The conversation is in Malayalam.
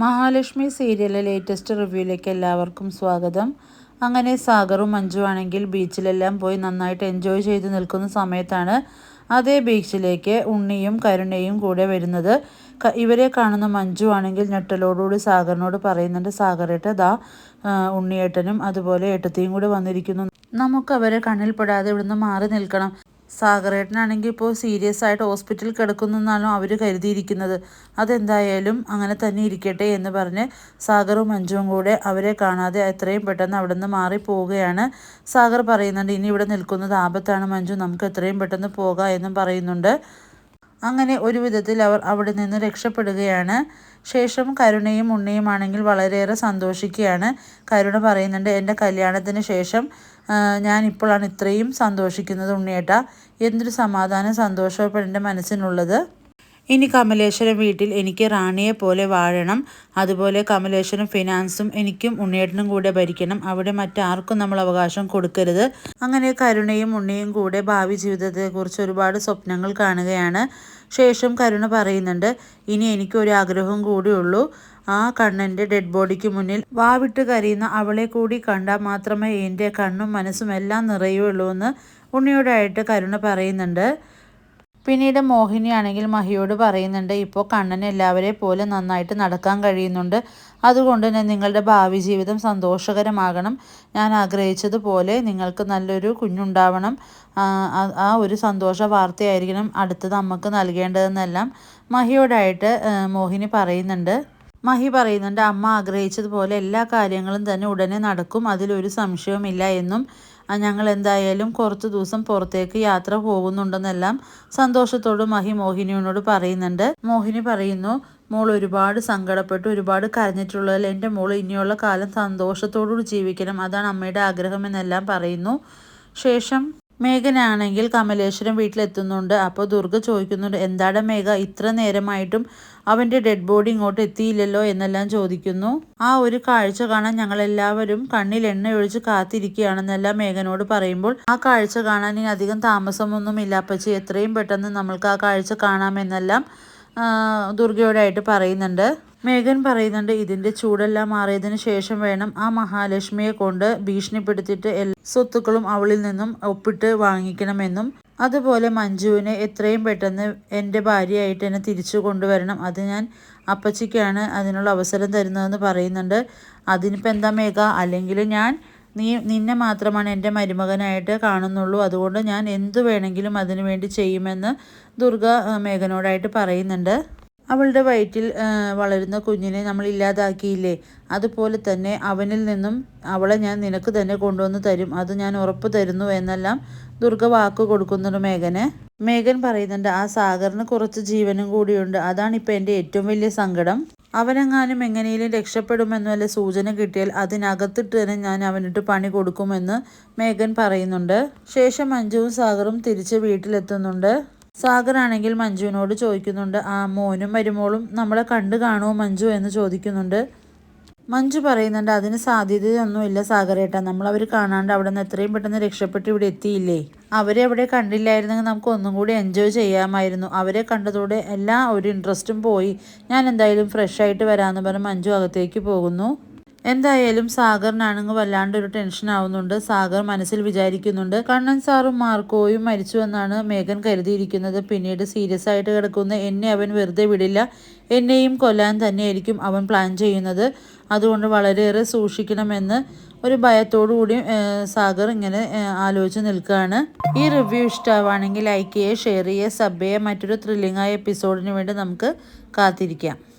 മഹാലക്ഷ്മി സീരിയലിലെ ലേറ്റസ്റ്റ് റിവ്യൂയിലേക്ക് എല്ലാവർക്കും സ്വാഗതം. അങ്ങനെ സാഗറും മഞ്ജു ആണെങ്കിൽ ബീച്ചിലെല്ലാം പോയി നന്നായിട്ട് എൻജോയ് ചെയ്ത് നിൽക്കുന്ന സമയത്താണ് അതേ ബീച്ചിലേക്ക് ഉണ്ണിയും കരുണയും കൂടെ വരുന്നത്. ഇവരെ കാണുന്ന മഞ്ജു ആണെങ്കിൽ ഞെട്ടലോടുകൂടി സാഗറിനോട് പറയുന്നുണ്ട് സാഗറേട്ട ദാ ഉണ്ണിയേട്ടനും അതുപോലെ ഏട്ടത്തെയും കൂടെ വന്നിരിക്കുന്നു. നമുക്ക് അവരെ കണ്ണിൽപ്പെടാതെ ഇവിടുന്ന് മാറി നിൽക്കണം. സാഗറേട്ടനാണെങ്കിൽ ഇപ്പോൾ സീരിയസ് ആയിട്ട് ഹോസ്പിറ്റലിൽ കിടക്കുന്നെന്നാണോ അവർ കരുതിയിരിക്കുന്നത്. അതെന്തായാലും അങ്ങനെ തന്നെ ഇരിക്കട്ടെ എന്ന് പറഞ്ഞ് സാഗറും മഞ്ജുവും കൂടെ അവരെ കാണാതെ എത്രയും പെട്ടെന്ന് അവിടെ നിന്ന് മാറി പോവുകയാണ് സാഗർ പറയുന്നുണ്ട് ഇനി ഇവിടെ നിൽക്കുന്നത് ആപത്താണ് മഞ്ജു നമുക്ക് എത്രയും പെട്ടെന്ന് പോകാം എന്നും പറയുന്നുണ്ട്. അങ്ങനെ ഒരു വിധത്തിൽ അവർ അവിടെ നിന്ന് രക്ഷപ്പെടുകയാണ്. ശേഷം കരുണയും ഉണ്ണിയുമാണെങ്കിൽ വളരെയേറെ സന്തോഷിക്കുകയാണ്. കരുണ പറയുന്നുണ്ട് എന്റെ കല്യാണത്തിന് ശേഷം ഞാൻ ഇപ്പോഴാണ് ഇത്രയും സന്തോഷിക്കുന്നത് ഉണ്ണിയേട്ട. എന്തൊരു സമാധാനം സന്തോഷവും ഇപ്പോൾ എന്റെ മനസ്സിനുള്ളത്. ഇനി കമലേശ്വരം വീട്ടിൽ എനിക്ക് റാണിയെ പോലെ വാഴണം അതുപോലെ കമലേശ്വരം ഫിനാൻസും എനിക്കും ഉണ്ണിയേട്ടനും കൂടെ ഭരിക്കണം. അവിടെ മറ്റാർക്കും നമ്മൾ അവകാശം കൊടുക്കരുത്. അങ്ങനെ കരുണയും ഉണ്ണിയും കൂടെ ഭാവി ജീവിതത്തെക്കുറിച്ച് ഒരുപാട് സ്വപ്നങ്ങൾ കാണുകയാണ്. ശേഷം കരുണ പറയുന്നുണ്ട് ഇനി എനിക്കൊരു ആഗ്രഹം കൂടിയുള്ളൂ ആ കണ്ണന്റെ ഡെഡ് ബോഡിക്ക് മുന്നിൽ വാവിട്ട് കരയുന്ന അവളെ കൂടി കണ്ടാൽ മാത്രമേ എന്റെ കണ്ണും മനസ്സും എല്ലാം നിറയുള്ളൂ എന്ന് ഉണ്ണിയോടായിട്ട് കരുണ പറയുന്നുണ്ട്. പിന്നീട് മോഹിനിയാണെങ്കിൽ മഹിയോട് പറയുന്നുണ്ട് ഇപ്പോൾ കണ്ണൻ എല്ലാവരെ പോലെ നന്നായിട്ട് നടക്കാൻ കഴിയുന്നുണ്ട്. അതുകൊണ്ട് തന്നെ നിങ്ങളുടെ ഭാവി ജീവിതം സന്തോഷകരമാകണം. ഞാൻ ആഗ്രഹിച്ചതുപോലെ നിങ്ങൾക്ക് നല്ലൊരു കുഞ്ഞുണ്ടാവണം. ആ ഒരു സന്തോഷ വാർത്തയായിരിക്കണം അടുത്തത് നമുക്ക് നൽകേണ്ടതെന്നെല്ലാം മഹിയോടായിട്ട് മോഹിനി പറയുന്നുണ്ട്. മഹി പറയുന്നുണ്ട് അമ്മ ആഗ്രഹിച്ചതുപോലെ എല്ലാ കാര്യങ്ങളും തന്നെ ഉടനെ നടക്കും. അതിലൊരു സംശയവുമില്ല എന്നും ഞങ്ങൾ എന്തായാലും കുറച്ച് ദിവസം പുറത്തേക്ക് യാത്ര പോകുന്നുണ്ടെന്നെല്ലാം സന്തോഷത്തോട് മഹി മോഹിനിയോട് പറയുന്നുണ്ട്. മോഹിനി പറയുന്നു മോൾ ഒരുപാട് സങ്കടപ്പെട്ട് ഒരുപാട് കരഞ്ഞിട്ടുള്ളതിൽ എന്റെ മോൾ ഇനിയുള്ള കാലം സന്തോഷത്തോടുകൂടി ജീവിക്കണം അതാണ് അമ്മയുടെ ആഗ്രഹം എന്നെല്ലാം പറയുന്നു. ശേഷം മേഘനാണെങ്കിൽ കമലേശ്വരം വീട്ടിലെത്തുന്നുണ്ട്. അപ്പോൾ ദുർഗ ചോദിക്കുന്നുണ്ട് എന്താടാ മേഘ ഇത്ര നേരമായിട്ടും അവന്റെ ഡെഡ് ബോഡി ഇങ്ങോട്ട് എത്തിയില്ലല്ലോ എന്നെല്ലാം ചോദിക്കുന്നു. ആ ഒരു കാഴ്ച കാണാൻ ഞങ്ങളെല്ലാവരും കണ്ണിൽ എണ്ണ ഒഴിച്ച് കാത്തിരിക്കുകയാണെന്നെല്ലാം മേഘനോട് പറയുമ്പോൾ ആ കാഴ്ച കാണാൻ ഇനി അധികം താമസമൊന്നുമില്ല അപ്പച്ചി. എത്രയും പെട്ടെന്ന് നമ്മൾക്ക് ആ കാഴ്ച കാണാമെന്നെല്ലാം ദുർഗയോടായിട്ട് പറയുന്നുണ്ട്. മേഘൻ പറയുന്നുണ്ട് ഇതിന്റെ ചൂടെല്ലാം മാറിയതിന് ശേഷം വേണം ആ മഹാലക്ഷ്മിയെ കൊണ്ട് ഭീഷണിപ്പെടുത്തിയിട്ട് എല്ലാ സ്വത്തുക്കളും അവളിൽ നിന്നും ഒപ്പിട്ട് വാങ്ങിക്കണമെന്നും. അതുപോലെ മഞ്ജുവിനെ എത്രയും പെട്ടെന്ന് എന്റെ ഭാര്യയായിട്ട് എന്നെ തിരിച്ചു കൊണ്ടുവരണം. അത് ഞാൻ അപ്പച്ചിക്കാണ് അതിനുള്ള അവസരം തരുന്നതെന്ന് പറയുന്നുണ്ട്. അതിനിപ്പോൾ എന്താ മേഘ? അല്ലെങ്കിൽ ഞാൻ നീ നിന്നെ മാത്രമാണ് എന്റെ മരുമകനായിട്ട് കാണുന്നുള്ളൂ. അതുകൊണ്ട് ഞാൻ എന്തു വേണമെങ്കിലും അതിനു വേണ്ടി ചെയ്യുമെന്ന് ദുർഗ മേഘനോടായിട്ട് പറയുന്നുണ്ട്. അവളുടെ വയറ്റിൽ വളരുന്ന കുഞ്ഞിനെ നമ്മൾ ഇല്ലാതാക്കിയില്ലേ? അതുപോലെ തന്നെ അവനിൽ നിന്നും അവളെ ഞാൻ നിനക്ക് തന്നെ കൊണ്ടുവന്ന് തരും. അത് ഞാൻ ഉറപ്പ് തരുന്നു എന്നെല്ലാം ദുർഗ വാക്ക് കൊടുക്കുന്നുണ്ട് മേഘന്. മേഘൻ പറയുന്നുണ്ട് ആ സാഗറിന് കുറച്ച് ജീവനും കൂടിയുണ്ട്. അതാണ് ഇപ്പം എന്റെ ഏറ്റവും വലിയ സങ്കടം. അവനെങ്ങാനും എങ്ങനെയും രക്ഷപ്പെടുമെന്നല്ല സൂചന കിട്ടിയാൽ അതിനകത്തിട്ട് തന്നെ ഞാൻ അവനിട്ട് പണി കൊടുക്കുമെന്ന് മേഘൻ പറയുന്നുണ്ട്. ശേഷം അഞ്ജുവും സാഗറും തിരിച്ച് വീട്ടിലെത്തുന്നുണ്ട്. സാഗറാണെങ്കിൽ മഞ്ജുവിനോട് ചോദിക്കുന്നുണ്ട് ആ മോനും മരുമോളും നമ്മളെ കണ്ടു കാണുമോ മഞ്ജു? എന്ന് ചോദിക്കുന്നുണ്ട്. മഞ്ജു പറയുന്നുണ്ട് അതിന് സാധ്യതയൊന്നുമില്ല സാഗരേട്ട. നമ്മളവർ കാണാണ്ട് അവിടെ നിന്ന് എത്രയും പെട്ടെന്ന് രക്ഷപ്പെട്ട് ഇവിടെ എത്തിയില്ലേ? അവരെ അവിടെ കണ്ടില്ലായിരുന്നെങ്കിൽ നമുക്ക് ഒന്നും കൂടി എൻജോയ് ചെയ്യാമായിരുന്നു. അവരെ കണ്ടതോടെ എല്ലാ ഒരു ഇൻട്രസ്റ്റും പോയി. ഞാൻ എന്തായാലും ഫ്രഷ് ആയിട്ട് വരാമെന്ന് പറഞ്ഞ് മഞ്ജു അകത്തേക്ക് പോകുന്നു. എന്തായാലും സാഗറിനാണെങ്കിൽ വല്ലാണ്ടൊരു ടെൻഷൻ ആവുന്നുണ്ട്. സാഗർ മനസ്സിൽ വിചാരിക്കുന്നുണ്ട്. കണ്ണൻ സാറും മാർക്കോയും മരിച്ചു എന്നാണ് മേഘൻ കരുതിയിരിക്കുന്നത്. പിന്നീട് സീരിയസ് ആയിട്ട് കിടക്കുന്ന എന്നെ അവൻ വെറുതെ വിടില്ല. എന്നെയും കൊല്ലാൻ തന്നെയായിരിക്കും അവൻ പ്ലാൻ ചെയ്യുന്നത്. അതുകൊണ്ട് വളരെയേറെ സൂക്ഷിക്കണമെന്ന് ഒരു ഭയത്തോടു കൂടി സാഗർ ഇങ്ങനെ ആലോചിച്ച് നിൽക്കുകയാണ്. ഈ റിവ്യൂ ഇഷ്ടമാവുകയാണെങ്കിൽ ലൈക്ക് ചെയ്യുക ഷെയർ ചെയ്യുക സബ് ചെയ്യുക. മറ്റൊരു ത്രില്ലിംഗ് ആയ എപ്പിസോഡിന് വേണ്ടി നമുക്ക് കാത്തിരിക്കാം.